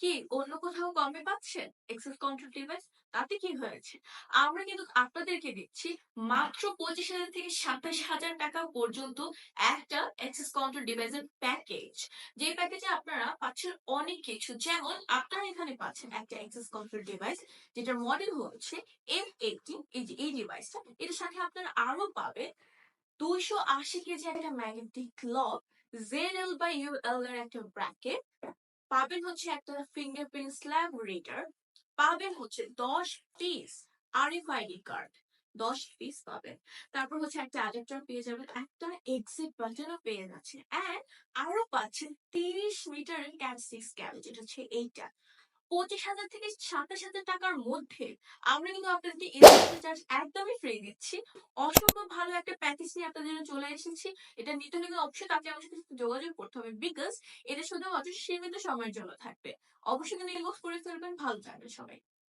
কি অন্য কোথাও কমে পাচ্ছেন এক্সেস কন্ট্রোল ডিভাইস তাতে কি হয়েছে? আমরা কিন্তু আপনাদেরকে দিচ্ছি মাত্র পঁচিশ হাজার থেকে সাতাশ হাজার টাকা পর্যন্ত একটা এক্সেস কন্ট্রোল ডিভাইসের প্যাকেজ যে প্যাকেজে আপনারা পাচ্ছেন অনেক কিছু। যেমন আপনারা এখানে পাচ্ছেন একটা এক্সেস কন্ট্রোল ডিভাইস যেটার মডেল হচ্ছে এম এইটিন এই যে, এই ডিভাইসটা এর সাথে আপনারা আরও পাবেন দুইশো আশি কেজি একটা magnetic lock Z L by U L এর একটা ব্র্যাকেট পাবেন হচ্ছে একটা ফিঙ্গারপ্রিন্ট স্ল্যাব রিডার পাবেন হচ্ছে দশ পিস আরএফআইডি কার্ড দশ পিস পাবেন। তারপর হচ্ছে একটা অ্যাডাপ্টার পেয়ে যাবেন, একটা এক্সিট বাটনও পেয়ে যাচ্ছেন। অ্যান্ড আরও পাচ্ছেন তিরিশ মিটারের ক্যাট সিক্স ক্যাবেজ যেটা হচ্ছে এইটা। পঁচিশ হাজার থেকে সাতাশ হাজার টাকার মধ্যে আমরা কিন্তু আপনাদেরকে চার্জ একদমই ফ্রি দিচ্ছি। অসম্ভব ভালো একটা প্যাকেজ নিয়ে আপনাদের জন্য চলে এসেছি। এটা নিতে হলে অবশ্যই তাকে আমার সাথে যোগাযোগ করতে হবে বিকজ এটা শুধুমাত্র সীমিত সময়ের জন্য থাকবে। অবশ্যই কিন্তু ইনবক্স করে ফেলবেন, ভালো থাকবে সবাই।